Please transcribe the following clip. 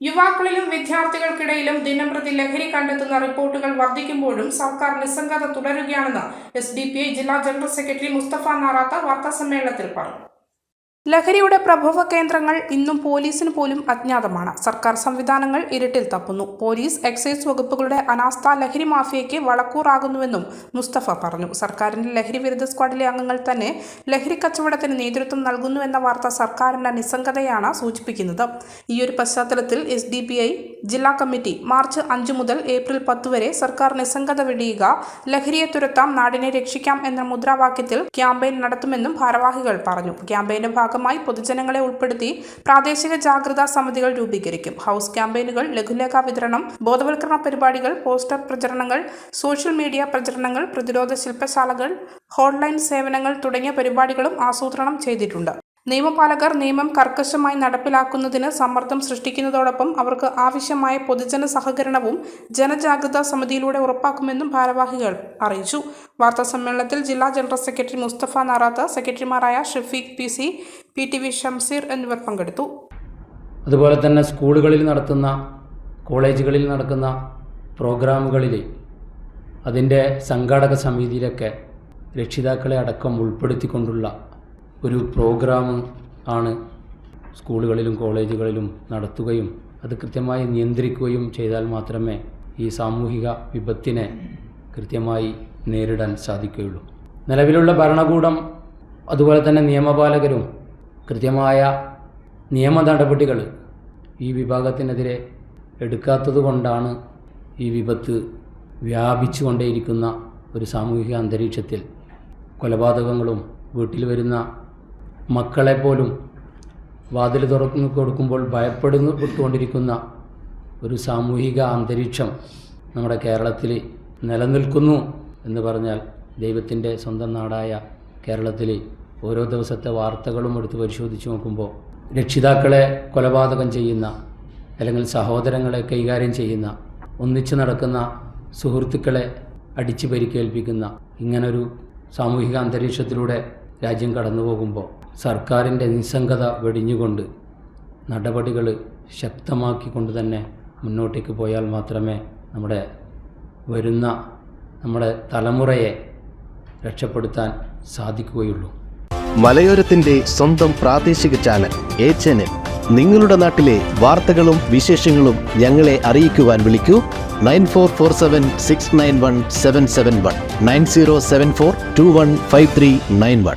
യുവാക്കളിലും വിദ്യാർത്ഥികൾക്കിടയിലും ദിനംപ്രതി ലഹരി കണ്ടെത്തുന്ന റിപ്പോർട്ടുകൾ വർദ്ധിക്കുമ്പോഴും സർക്കാർ നിസ്സംഗത തുടരുകയാണെന്ന് എസ് ജില്ലാ ജനറൽ സെക്രട്ടറി മുസ്തഫ നാറാത്ത വാർത്താസമ്മേളനത്തിൽ പറഞ്ഞു ലഹരിയുടെ പ്രഭവ കേന്ദ്രങ്ങൾ ഇന്നും പോലീസിന് പോലും അജ്ഞാതമാണ്. സർക്കാർ സംവിധാനങ്ങൾ ഇരുട്ടിൽ തപ്പുന്നു. പോലീസ് എക്സൈസ് വകുപ്പുകളുടെ അനാസ്ഥ ലഹരി മാഫിയയ്ക്ക് വളക്കൂറാകുന്നുവെന്നും മുസ്തഫ പറഞ്ഞു. സർക്കാരിന്റെ ലഹരി വിരുദ്ധ സ്ക്വാഡിലെ അംഗങ്ങൾ തന്നെ ലഹരി കച്ചവടത്തിന് നേതൃത്വം നൽകുന്നുവെന്ന വാർത്ത സർക്കാരിന്റെ നിസ്സംഗതയാണ് സൂചിപ്പിക്കുന്നത്. ഈയൊരു പശ്ചാത്തലത്തിൽ എസ് ഡി ഐ ജില്ലാ കമ്മിറ്റി മാർച്ച് അഞ്ച് മുതൽ ഏപ്രിൽ പത്ത് വരെ സർക്കാർ നിസ്സംഗത വെടിയുക ലഹരിയെ തുരത്താം നാടിനെ രക്ഷിക്കാം എന്ന മുദ്രാവാക്യത്തിൽ ക്യാമ്പയിൻ നടത്തുമെന്നും ഭാരവാഹികൾ പറഞ്ഞു. ക്യാമ്പയിന്റെ ഭാഗമായി പൊതുജനങ്ങളെ ഉൾപ്പെടുത്തി പ്രാദേശിക ജാഗ്രതാ സമിതികൾ രൂപീകരിക്കും. ഹൗസ് ക്യാമ്പയിനുകൾ ലഘുലേഖ വിതരണം ബോധവൽക്കരണ പരിപാടികൾ പോസ്റ്റർ പ്രചരണങ്ങൾ സോഷ്യൽ മീഡിയ പ്രചരണങ്ങൾ പ്രതിരോധ ശില്പശാലകൾ ഹോട്ട്ലൈൻ സേവനങ്ങൾ തുടങ്ങിയ പരിപാടികളും ആസൂത്രണം ചെയ്തിട്ടുണ്ട്. നിയമപാലകർ നിയമം കർക്കശമായി നടപ്പിലാക്കുന്നതിന് സമ്മർദ്ദം സൃഷ്ടിക്കുന്നതോടൊപ്പം അവർക്ക് ആവശ്യമായ പൊതുജന സഹകരണവും ജനജാഗ്രതാ സമിതിയിലൂടെ ഉറപ്പാക്കുമെന്നും ഭാരവാഹികൾ അറിയിച്ചു. വാർത്താ സമ്മേളനത്തിൽ ജില്ലാ ജനറൽ സെക്രട്ടറി മുസ്തഫ നാറാത്ത സെക്രട്ടറിമാരായ Shafeeq P C P T V Shamseer എന്നിവർ പങ്കെടുത്തു. അതുപോലെ തന്നെ സ്കൂളുകളിൽ നടത്തുന്ന കോളേജുകളിൽ നടക്കുന്ന പ്രോഗ്രാമുകളിൽ അതിന്റെ സംഘാടക സമിതിയിലൊക്കെ രക്ഷിതാക്കളെ അടക്കം ഉൾപ്പെടുത്തിക്കൊണ്ടുള്ള ഒരു പ്രോഗ്രാം ആണ് സ്കൂളുകളിലും കോളേജുകളിലും നടത്തുകയും അത് കൃത്യമായി നിയന്ത്രിക്കുകയും ചെയ്താൽ മാത്രമേ ഈ സാമൂഹിക വിപത്തിനെ കൃത്യമായി നേരിടാൻ സാധിക്കുകയുള്ളൂ. നിലവിലുള്ള ഭരണകൂടം അതുപോലെ തന്നെ നിയമപാലകരും കൃത്യമായ നിയമ നടപടികൾ ഈ വിഭാഗത്തിനെതിരെ എടുക്കാത്തത് കൊണ്ടാണ് ഈ വിപത്ത് വ്യാപിച്ചു കൊണ്ടേയിരിക്കുന്ന ഒരു സാമൂഹിക അന്തരീക്ഷത്തിൽ കൊലപാതകങ്ങളും വീട്ടിൽ വരുന്ന മക്കളെപ്പോലും വാതിൽ തുറന്നു കൊടുക്കുമ്പോൾ ഭയപ്പെടുന്നു വിട്ടുകൊണ്ടിരിക്കുന്ന ഒരു സാമൂഹിക അന്തരീക്ഷം നമ്മുടെ കേരളത്തിൽ നിലനിൽക്കുന്നു എന്ന് പറഞ്ഞാൽ ദൈവത്തിന്റെ സ്വന്തം നാടായ കേരളത്തിൽ ഓരോ ദിവസത്തെ വാർത്തകളും എടുത്ത് പരിശോധിച്ച് നോക്കുമ്പോൾ രക്ഷിതാക്കളെ കൊലപാതകം ചെയ്യുന്ന അല്ലെങ്കിൽ സഹോദരങ്ങളെ കൈകാര്യം ചെയ്യുന്ന ഒന്നിച്ചു നടക്കുന്ന സുഹൃത്തുക്കളെ അടിച്ചു പരിക്കേൽപ്പിക്കുന്ന ഇങ്ങനൊരു സാമൂഹിക അന്തരീക്ഷത്തിലൂടെ രാജ്യം കടന്നു പോകുമ്പോൾ സർക്കാരിന്റെ നിസ്സംഗത വെടിഞ്ഞുകൊണ്ട് നടപടികൾ ശക്തമാക്കിക്കൊണ്ട് തന്നെ മുന്നോട്ടേക്ക് പോയാൽ മാത്രമേ നമ്മുടെ വരുന്ന നമ്മുടെ തലമുറയെ രക്ഷപ്പെടുത്താൻ സാധിക്കുകയുള്ളൂ. മലയോരത്തിന്റെ സ്വന്തം പ്രാദേശിക ചാനൽ എ എൻ നിങ്ങളുടെ നാട്ടിലെ വാർത്തകളും വിശേഷങ്ങളും ഞങ്ങളെ അറിയിക്കുവാൻ വിളിക്കൂ. Nine four four seven six nine one seven seven one. Nine zero seven four two one five three nine one.